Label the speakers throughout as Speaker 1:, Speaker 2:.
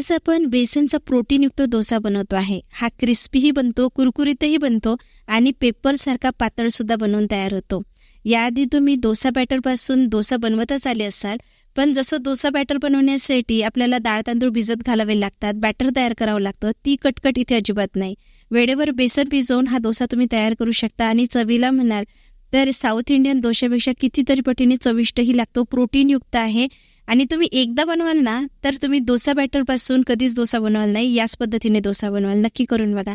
Speaker 1: आज आपण बेसनचा प्रोटीनयुक्त डोसा बनवतो आहे. हा क्रिस्पीही बनतो कुरकुरीतही बनतो आणि पेपरसारखा पातळ सुद्धा बनवून तयार होतो. याआधी तुम्ही डोसा बॅटरपासून डोसा बनवतच आले असाल पण जसं डोसा बॅटर बनवण्यासाठी आपल्याला डाळ तांदूळ भिजत घालावे लागतात बॅटर तयार करावं लागतं ती कटकट इथे अजिबात नाही. वेळेवर बेसन भिजवून हा डोसा तुम्ही तयार करू शकता आणि चवीला म्हणाल तर साऊथ इंडियन दोशापेक्षा कितीतरी पटीने चविष्टही लागतो. प्रोटीनयुक्त आहे. आणि तुम्ही एकदा बनवाल ना तर तुम्ही डोसा बॅटरपासून कधीच डोसा बनवाल नाही. याच पद्धतीने डोसा बनवाल. नक्की करून बघा.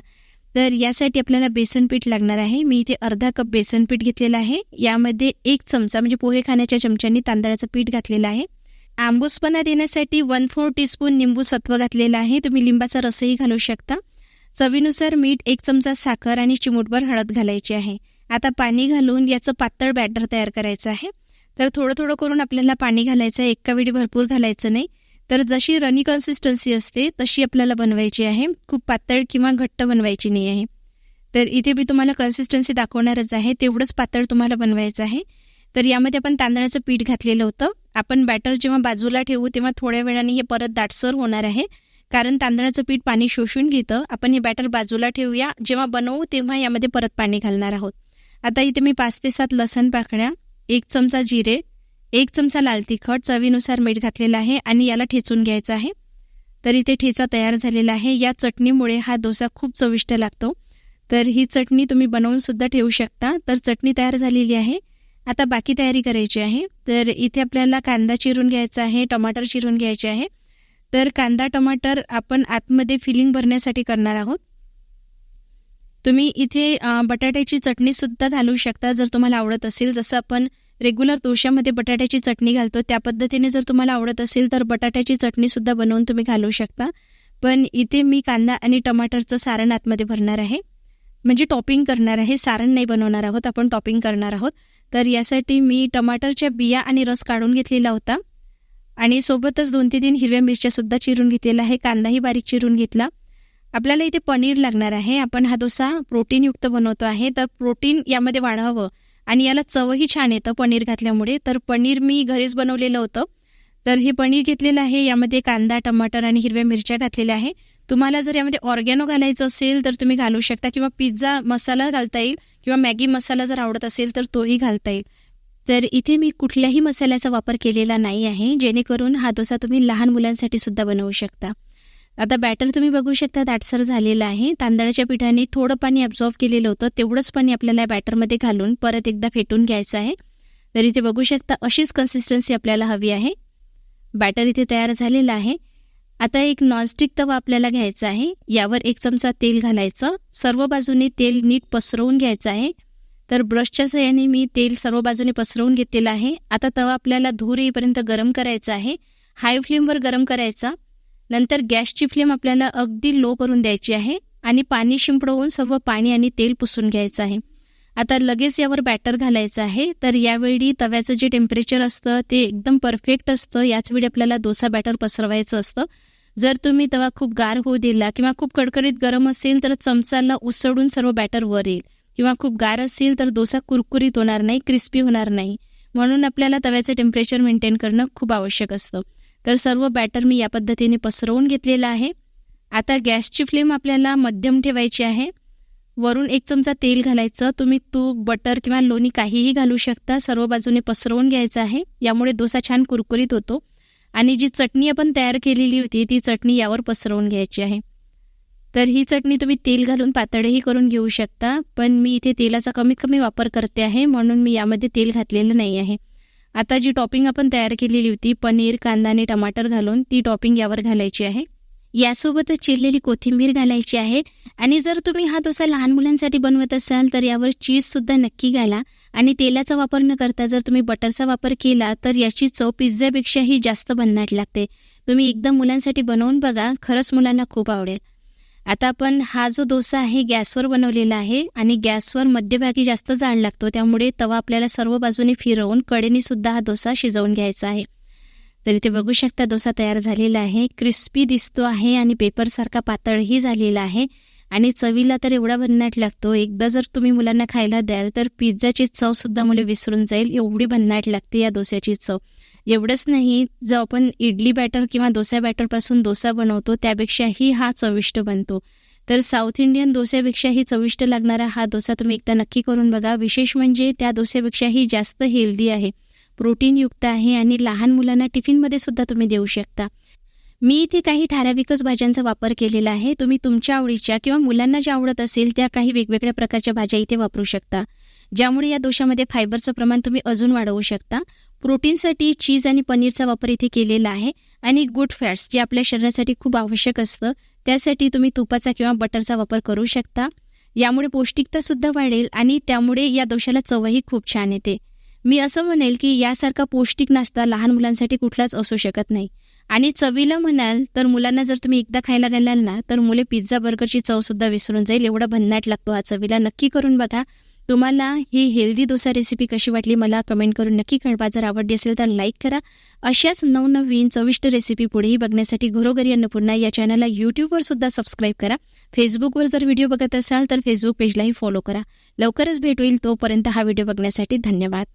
Speaker 1: तर यासाठी आपल्याला बेसन पीठ लागणार आहे. मी इथे अर्धा कप बेसन पीठ घेतलेलं आहे. यामध्ये एक चमचा म्हणजे पोहे खाण्याच्या चमच्यानी तांदळाचं पीठ घातलेलं आहे. आंबूसपणा देण्यासाठी वन फोर टीस्पून निंबू सत्व घातलेलं आहे. तुम्ही लिंबाचा रसही घालू शकता. चवीनुसार मीठ एक चमचा साखर आणि चिमूटभर हळद घालायची आहे. आता पाणी घालून याचं पातळ बॅटर तयार करायचं आहे. तर थोडं थोडं करून आपल्याला पाणी घालायचं आहे. एका वेळी भरपूर घालायचं नाही. तर जशी रनी कन्सिस्टन्सी असते तशी आपल्याला बनवायची आहे. खूप पातळ किंवा घट्ट बनवायची नाही आहे. तर इथे मी तुम्हाला कन्सिस्टन्सी दाखवणारच आहे. तेवढंच पातळ तुम्हाला बनवायचं आहे. तर यामध्ये आपण तांदळाचं पीठ घातलेलं होतं. आपण बॅटर जेव्हा बाजूला ठेवू तेव्हा थोड्या वेळाने हे परत दाटसर होणार आहे. कारण तांदळाचं पीठ पाणी शोषून घेतं. आपण हे बॅटर बाजूला ठेवूया. जेव्हा बनवू तेव्हा यामध्ये परत पाणी घालणार आहोत. आता इथे मी पाच ते सात लसण पाकळ्या एक चमचा जिरे एक चमचा लाल तिखट चवीनुसार मीठ घातलेलं आहे आणि याला ठेचून घ्यायचं आहे. तर इथे ठेचा तयार झालेला आहे. या चटणीमुळे हा डोसा खूप चविष्ट लागतो. तर ही चटणी तुम्ही बनवून सुद्धा ठेवू शकता. तर चटणी तयार झालेली आहे. आता बाकी तयारी करायची आहे. तर इथे आपल्याला कांदा चिरून घ्यायचा आहे टमाटर चिरून घ्यायचे आहे. तर कांदा टमाटर आपण आतमध्ये फिलिंग भरण्यासाठी करणार आहोत. तुम्ही इथे बटाट्याची चटणी सुद्धा घालू शकता जर तुम्हाला आवडत असेल. जसं आपण रेग्युलर दोशामध्ये बटाट्याची चटणी घालतो त्या पद्धतीने जर तुम्हाला आवडत असेल तर बटाट्याची चटणी सुद्धा बनवून तुम्ही घालू शकता. पण इथे मी कांदा आणि टमाटरचं सारण आतमध्ये भरणार आहे. म्हणजे टॉपिंग करणार आहे. सारण नाही बनवणार आहोत आपण टॉपिंग करणार आहोत. तर यासाठी मी टमाटरच्या बिया आणि रस काढून घेतलेला होता. आणि सोबतच दोन ते तीन हिरव्या मिरच्या सुद्धा चिरून घेतलेला आहे. कांदाही बारीक चिरून घेतला. आपल्याला इथे पनीर लागणार आहे. आपण हा डोसा प्रोटीनयुक्त बनवतो आहे. तर प्रोटीन यामध्ये वाढावं. आणि याला चवही छान येतं पनीर घातल्यामुळे. तर पनीर मी घरीच बनवलेलं होतं. तर हे पनीर घेतलेलं आहे. यामध्ये कांदा टमाटर आणि हिरव्या मिरच्या घातलेल्या आहे. तुम्हाला जर यामध्ये ऑर्गॅनो घालायचं असेल तर तुम्ही घालू शकता. किंवा पिझ्झा मसाला घालता येईल. किंवा मॅगी मसाला जर आवडत असेल तर तोही घालता येईल. तर इथे मी कुठल्याही मसाल्याचा वापर केलेला नाही आहे. जेणेकरून हा डोसा तुम्ही लहान मुलांसाठी सुद्धा बनवू शकता. आता बॅटर तुम्ही बघू शकता दाटसर झालेलं आहे. तांदळाच्या पिठाने थोडं पाणी अब्झॉर्व केलेलं होतं. तेवढंच पाणी आपल्याला बॅटरमध्ये घालून परत एकदा फेटून घ्यायचं आहे. तर इथे बघू शकता अशीच कन्सिस्टन्सी आपल्याला हवी आहे. बॅटर इथे तयार झालेलं आहे. आता एक नॉनस्टिक तवा आपल्याला घ्यायचा आहे. यावर एक चमचा तेल घालायचं. सर्व बाजूने तेल नीट पसरवून घ्यायचं आहे. तर ब्रशच्या सहाय्याने मी तेल सर्व बाजूने पसरवून घेतलेलं आहे. आता तवा आपल्याला धूर येईपर्यंत गरम करायचा आहे. हाय फ्लेमवर गरम करायचा. नंतर गॅसची फ्लेम आपल्याला अगदी लो करून द्यायची आहे आणि पाणी शिंपडवून सर्व पाणी आणि तेल पुसून घ्यायचं आहे. आता लगेच यावर बॅटर घालायचं आहे. तर यावेळी तव्याचं जे टेम्परेचर असतं ते एकदम परफेक्ट असतं. याचवेळी आपल्याला डोसा बॅटर पसरवायचं असतं. जर तुम्ही तवा खूप गार होऊ दिला किंवा खूप कडकडीत गरम असेल तर चमचाला उसळून सर्व बॅटर वर येईल. किंवा खूप गार असेल तर डोसा कुरकुरीत होणार नाही क्रिस्पी होणार नाही. म्हणून आपल्याला तव्याचं टेम्परेचर मेंटेन करणं खूप आवश्यक असतं. तर सर्व बॅटर मी या पद्धतीने पसरवून घेतलेलं आहे. आता गॅसची फ्लेम आपल्याला मध्यम ठेवायची आहे. वरून एक चमचा तेल घालायचं. तुम्ही तूप बटर किंवा लोणी काहीही घालू शकता. सर्व बाजूने पसरवून घ्यायचं आहे. यामुळे डोसा छान कुरकुरीत होतो. आणि जी चटणी आपण तयार केलेली होती ती चटणी यावर पसरवून घ्यायची आहे. तर ही चटणी तुम्ही तेल घालून पातळही करून घेऊ शकता. पण मी इथे तेलाचा कमीत कमी वापर करते आहे. म्हणून मी यामध्ये तेल घातलेलं नाही आहे. आता जी टॉपिंग आपण तयार केलेली होती पनीर कांदा आणि टमाटर घालून ती टॉपिंग यावर घालायची आहे. यासोबतच चिरलेली कोथिंबीर घालायची आहे आणि जर तुम्ही हा डोसा लहान मुलांसाठी बनवत असाल तर यावर चीजसुद्धा नक्की घाला आणि तेलाचा वापर न करता जर तुम्ही बटरचा वापर केला तर याची चव पिझ्झापेक्षाही जास्त भन्नाट लागते. तुम्ही एकदम मुलांसाठी बनवून बघा खरंच मुलांना खूप आवडेल. आता आपण हा जो डोसा आहे गॅसवर बनवलेला आहे आणि गॅसवर मध्यभागी जास्त जाळ लागतो त्यामुळे तवा आपल्याला सर्व बाजूने फिरवून कडेने सुद्धा हा डोसा शिजवून घ्यायचा आहे. तर इथे बघू शकता डोसा तयार झालेला आहे. क्रिस्पी दिसतो आहे आणि पेपरसारखा पातळही झालेला आहे. आणि चवीला तर एवढा भन्नाट लागतो. एकदा जर तुम्ही मुलांना खायला द्याल तर पिझ्झाची चव सुद्धा मुले विसरून जाईल. एवढी भन्नाट लागते या डोस्याची चव. एवढंच नाही जो आपण इडली बॅटर किंवा डोसा बॅटरपासून डोसा बनवतो त्यापेक्षाही हा चविष्ट बनतो. तर साऊथ इंडियन डोस्यापेक्षाही चविष्ट लागणारा हा डोसा तुम्ही एकदा नक्की करून बघा. विशेष म्हणजे त्या डोस्यापेक्षाही जास्त हेल्दी आहे. प्रोटीनयुक्त आहे आणि लहान मुलांना टिफिनमध्ये सुद्धा तुम्ही देऊ शकता. मी इथे काही ठराविकच भाज्यांचा वापर केलेला आहे. तुम्ही तुमच्या आवडीच्या किंवा मुलांना ज्या आवडत असेल त्या काही वेगवेगळ्या प्रकारच्या भाज्या इथे वापरू शकता. ज्यामुळे या दोषामध्ये फायबरचं प्रमाण तुम्ही अजून वाढवू शकता. प्रोटीनसाठी चीज आणि पनीरचा वापर इथे केलेला आहे आणि गुड फॅट्स जे आपल्या शरीरासाठी खूप आवश्यक असतं त्यासाठी तुम्ही तुपाचा किंवा बटरचा वापर करू शकता. यामुळे पौष्टिकतासुद्धा वाढेल आणि त्यामुळे या दोशाला चवही खूप छान येते. मी असं म्हणेल की यासारखा पौष्टिक नाश्ता लहान मुलांसाठी कुठलाच असू शकत नाही. आणि चवीला म्हणाल तर मुलांना जर तुम्ही एकदा खायला घालाल ना तर मुले पिझ्झा बर्गरची चव सुद्धा विसरून जाईल. एवढा भन्नाट लागतो हा चवीला. नक्की करून बघा. तुम्हाला ही हेल्दी डोसा रेसिपी कशी वाटली मला कमेंट करून नक्की कळवा. जर आवडली असेल तर लाईक करा. अशाच नवनवीन चविष्ट रेसिपी पुढेही बघण्यासाठी घरोघरी अन्नपूर्णा या चॅनलला यूट्यूबवर सुद्धा सबस्क्राईब करा. फेसबुकवर जर व्हिडिओ बघत असाल तर फेसबुक पेजलाही फॉलो करा. लवकरच भेट होईल तोपर्यंत हा व्हिडिओ बघण्यासाठी धन्यवाद.